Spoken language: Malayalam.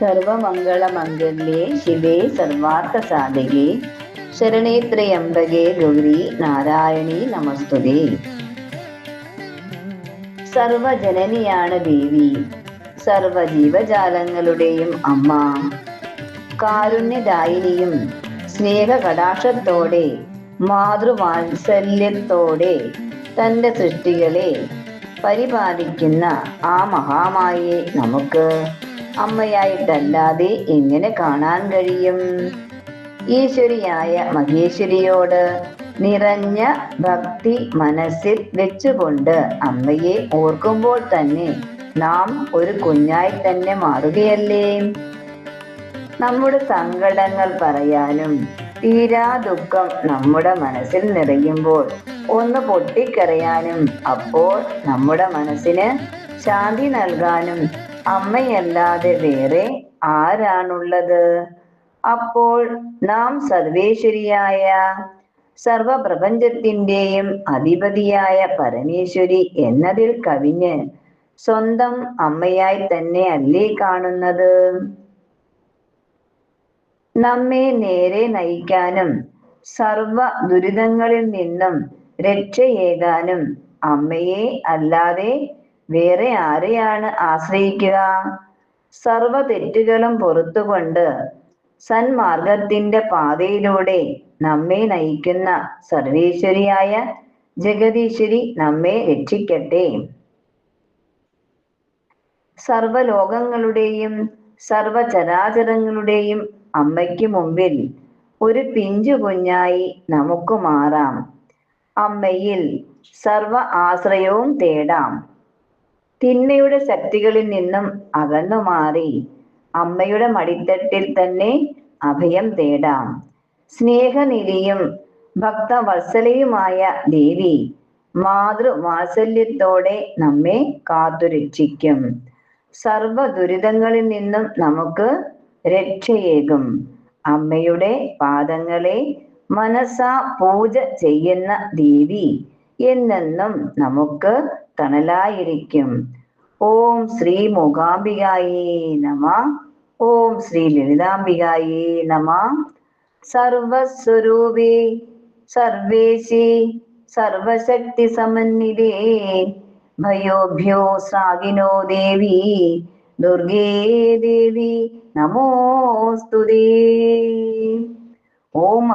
സർവമംഗളമംഗല്യേ ശിവേ സർവാർത്ഥസാധികേ. ശരണേ ത്രയംബകേ ഗൗരി നാരായണി നമസ്തുതേ. സർവജനനിയാണ് ദേവി. സർവജീവജാലങ്ങളുടെയും അമ്മ. കാരുണ്യദായിനിയും സ്നേഹകടാക്ഷത്തോടെ മാതൃവാത്സല്യത്തോടെ തന്റെ സൃഷ്ടികളെ പരിപാലിക്കുന്ന ആ മഹാമായെ നമുക്ക്. അമ്മയായിട്ടല്ലാതെ എങ്ങനെ കാണാൻ കഴിയും? ഈശ്വരിയായ മഹേശ്വരിയോട് നിറഞ്ഞ ഭക്തി മനസ്സിൽ വെച്ചുകൊണ്ട് അമ്മയെ ഓർക്കുമ്പോൾ തന്നെ നാം ഒരു കുഞ്ഞായി തന്നെ മാറുകയല്ലേ? നമ്മുടെ സങ്കടങ്ങൾ പറയാനും തീരാ ദുഃഖം നമ്മുടെ മനസ്സിൽ നിറയുമ്പോൾ ഒന്ന് പൊട്ടിക്കറിയാനും അപ്പോൾ നമ്മുടെ മനസ്സിന് ശാന്തി നൽകാനും അമ്മയല്ലാതെ വേറെ ആരാണുള്ളത്? അപ്പോൾ നാം സർവേശ്വരിയായ സർവപ്രപഞ്ചത്തിന്റെയും അധിപതിയായ പരമേശ്വരി എന്നതിൽ കവിഞ്ഞ് സ്വന്തം അമ്മയായി തന്നെ അല്ലേ കാണുന്നത്? നമ്മെ നേരെ നയിക്കാനും സർവ ദുരിതങ്ങളിൽ നിന്നും രക്ഷയേകാനും അമ്മയെ അല്ലാതെ വേറെ ആരെയാണ് ആശ്രയിക്കുക? സർവ തെറ്റുകളും പുറത്തുകൊണ്ട് സന്മാർഗത്തിന്റെ പാതയിലൂടെ നമ്മെ നയിക്കുന്ന സർവേശ്വരിയായ ജഗതീശ്വരി നമ്മെ രക്ഷിക്കട്ടെ. സർവലോകങ്ങളുടെയും സർവചരാചരങ്ങളുടെയും അമ്മയ്ക്ക് മുമ്പിൽ ഒരു പിഞ്ചു കുഞ്ഞായി നമുക്ക് മാറാം. അമ്മയിൽ സർവ ആശ്രയവും തേടാം. തിന്മയുടെ ശക്തികളിൽ നിന്നും അകന്നു മാറി. അമ്മയുടെ മടിത്തട്ടിൽ തന്നെ അഭയം തേടാം. സ്നേഹനിധിയും ഭക്തവത്സലയുമായ ദേവി മാതൃവാത്സല്യത്തോടെ നമ്മെ കാത്തുരക്ഷിക്കും. സർവ ദുരിതങ്ങളിൽ നിന്നും നമുക്ക് രക്ഷയേകും. അമ്മയുടെ പാദങ്ങളെ മനസാ പൂജ ചെയ്യുന്ന ദേവി എന്നെന്നും നമുക്ക് തണലായിരിക്കും. ഓം ശ്രീ മൂകാംബികായേ നമ. ഓം ശ്രീ ലളിതാംബികായേ നമ. സർവസ്വരൂപേ സർവേശി സർവശക്തി സമന്വിതേ ഭയോഭ്യോ സാഗിനോ ദേവി ദുർഗേ ദേവി നമോസ്തുതേ. ഓം